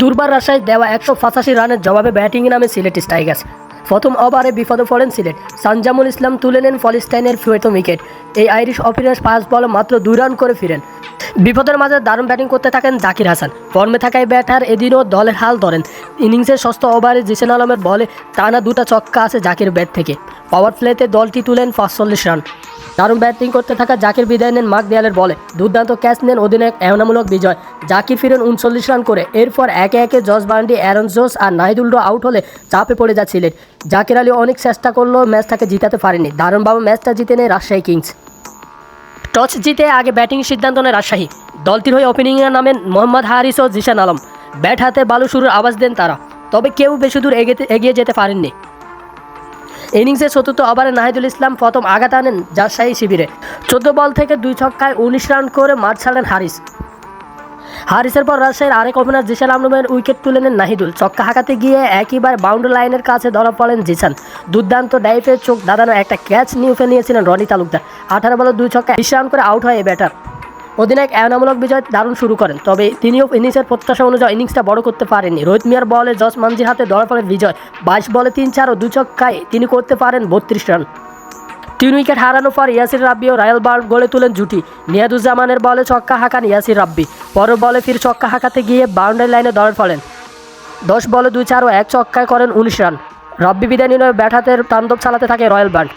দুর্বার রাশায় দেওয়া একশো পঁচাশি রানের জবাবে ব্যাটিংয়ে নামে সিলেট টাইগার্স। প্রথম ওভারে বিপদে পড়েন সিলেট। সানজামুল ইসলাম তুলে নেন ফলিস্টাইনের প্রথম উইকেট। এই আইরিশ ওপেনার পাঁচ বলে মাত্র দুই রান করে ফিরেন। বিপদের মাঝে দারুণ ব্যাটিং করতে থাকেন জাকির হাসান। ফর্মে থাকায় ব্যাটার এদিনও দলের হাল ধরেন। ইনিংসের ষষ্ঠ ওভারে জিসেন আলমের বলে টানা দুটা চক্কা আছে জাকির ব্যাট থেকে। পাওয়ার প্লেতে দলটি তুলেন পাঁচচল্লিশ রান। দারুণ ব্যাটিং করতে থাকা জাকির বিদায় নেন মাক দেয়ালের বলে। দুর্দান্ত ক্যাচ নেন অধিনায়ক এহনামূলক বিজয়। জাকির ফিরেন উনচল্লিশ রান করে। এরপর একে একে জস বান্ডি অ্যারন জোস আর নাহিদুলরা আউট হলে চাপে পড়ে যাচ্ছিলেন জাকির আলী অনেক চেষ্টা করলেও ম্যাচটাকে জিতাতে পারেনি। দারুণভাবে ম্যাচটা জিতে নেয় রাজশাহী কিংস। টস জিতে আগে ব্যাটিং সিদ্ধান্ত নেয় রাজশাহী। দলটির হয়ে ওপেনিংয়ে নামেন মোহাম্মদ হারিস ও জিশান আলম। ব্যাট হাতে বালু শুরুর আওয়াজ দেন তারা। তবে কেউ বেশি দূর এগিয়ে যেতে পারেননি। ইনিংসের চতুর্থ ওভারে নাহিদুল ইসলাম প্রথম আঘাত আনেন রাজশাহী শিবিরে। চোদ্দ বল থেকে দুই ছক্কায় উনিশ রান করে মাঠ ছাড়লেন হারিস। হারিসের পর রাজশাহীর আরেক ওপেনার জিশান আলমের উইকেট তুলে নেন নাহিদুল। ছক্কা হাঁকাতে গিয়ে একইবার বাউন্ডারি লাইনের কাছে ধরা পড়েন জিসান। দুর্দান্ত ডাইভের চোখ দাদানো একটা ক্যাচ নিউফে নিয়েছিলেন রনি তালুকদার। আঠারো বলে দুই ছক্কা বিশ রান করে আউট হয় এই ব্যাটার অধিনায়ক এনামূলক বিজয় দারুণ শুরু করেন, তবে তিনিও ইনিংসের প্রত্যাশা অনুযায়ী ইনিংসটা বড় করতে পারেননি। রোহিত মিয়ার বলে জস মানজির হাতে ধরা বিজয়। বাইশ বলে তিন চার ও দু ছক্কায় তিনি করতে পারেন বত্রিশ রান। তিন উইকেট হারানোর পর ইয়াসির রাব্বি ও রায়াল বার্ড গড়ে তুলেন জুটি। নিয়াদুজ্জামানের বলে ছক্কা হাঁকান ইয়াসির রাব্বি। পরের বলে ফির ছক্কা হাঁকাতে গিয়ে বাউন্ডারি লাইনে দড়ে ফেলেন। দশ বলে দুই চার ও এক ছক্কায় করেন উনিশ রান। রাব্বি বিদায় নিয়ে ব্যাট হাতের তাণ্ডব চালাতে থাকে রয়্যাল বার্ড